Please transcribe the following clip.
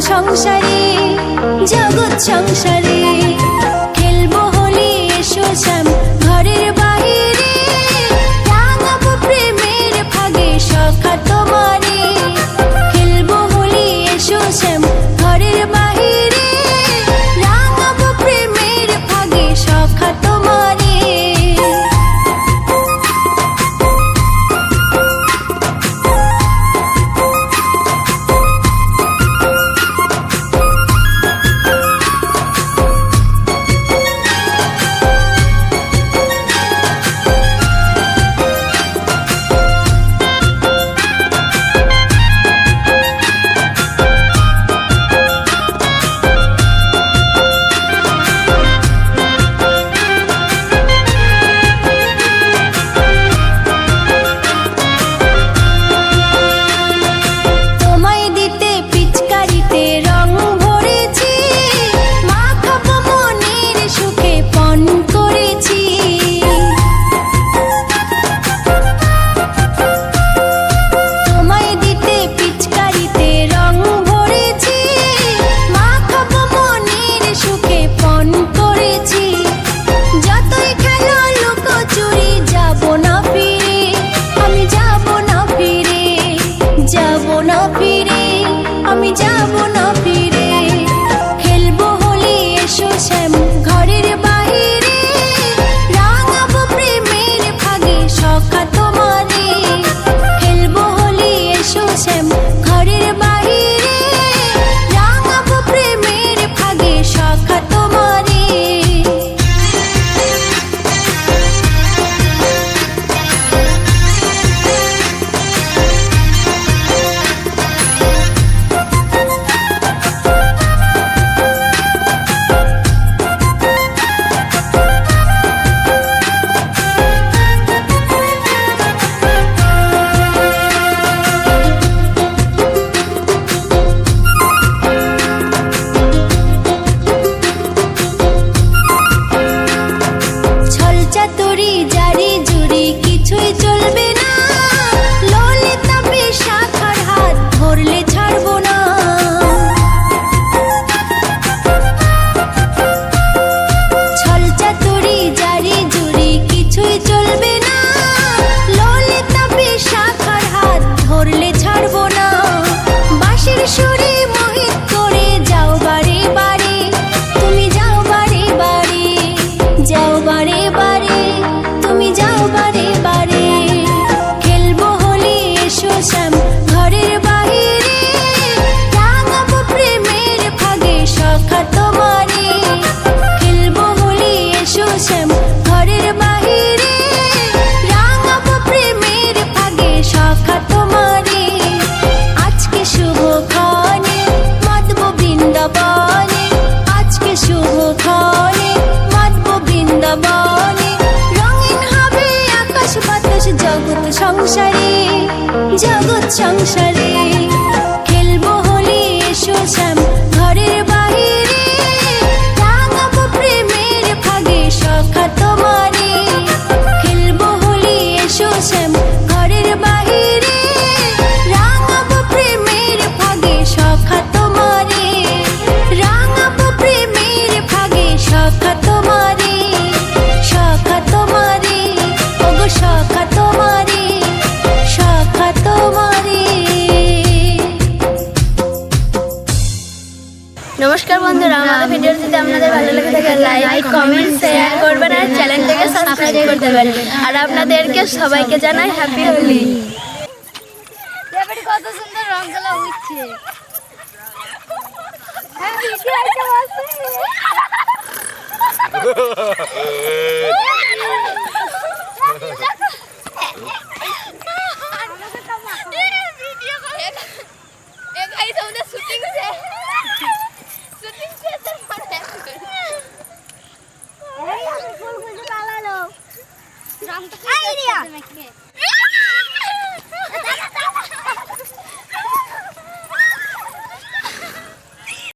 সংসারে জগৎ সংসারে। সংসারে জগৎ সংসারে। যদি আপনাদের ভালো লাগে থাকে লাইক কমেন্ট শেয়ার করবেন আর চ্যানেলটাকে সাবস্ক্রাইব করতে পারেন। আর আপনাদেরকে সবাইকে জানাই হ্যাপি হোলি কত সুন্দর রং খেলা হচ্ছে। হ্যাঁ Ay, Dios.